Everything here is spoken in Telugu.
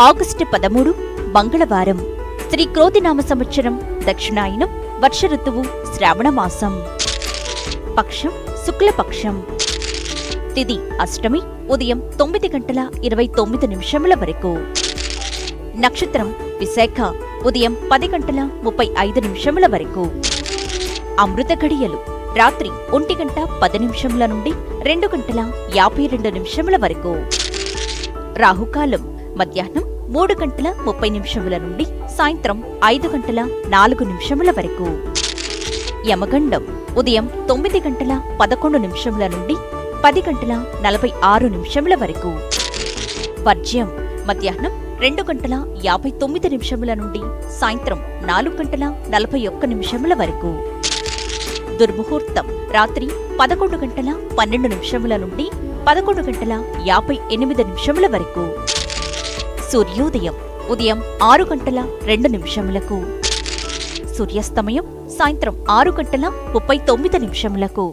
ఆగస్టు పదమూడు మంగళవారం. శ్రీ క్రోతినామ సంవత్సరం దక్షిణాయనం వర్ష ఋతువు శ్రావణ మాసం. పక్షం శుక్లపక్షం. తిది అష్టమి ఉదయం తొమ్మిది గంటల ఇరవై తొమ్మిది నిమిషముల వరకు. నక్షత్రం విశాఖ ఉదయం పది గంటల ముప్పై ఐదు నిమిషముల వరకు. అమృత గడియలు రాత్రి ఒంటి గంట పది నిమిషముల నుండి రెండు గంటల యాభై రెండు నిమిషముల వరకు. రాహుకాలం మధ్యాహ్నం మూడు గంటల ముప్పై నిమిషముల నుండి సాయంత్రం ఐదు గంటల నాలుగు నిమిషముల వరకు. యమగండం ఉదయం తొమ్మిది గంటల పదకొండు నిమిషముల నుండి పది గంటల నలభై ఆరు నిమిషముల వరకు. వర్జ్యం మధ్యాహ్నం రెండు గంటల యాభై తొమ్మిది నిమిషముల నుండి సాయంత్రం నాలుగు గంటల నలభై ఒక్క నిమిషముల వరకు. దుర్ముహూర్తం రాత్రి పదకొండు గంటల పన్నెండు నిమిషముల నుండి పదకొండు గంటల యాభై ఎనిమిది నిమిషముల వరకు. సూర్యోదయం ఉదయం ఆరు గంటల రెండు నిమిషములకు. సూర్యాస్తమయం సాయంత్రం ఆరు గంటల ముప్పై తొమ్మిది నిమిషములకు.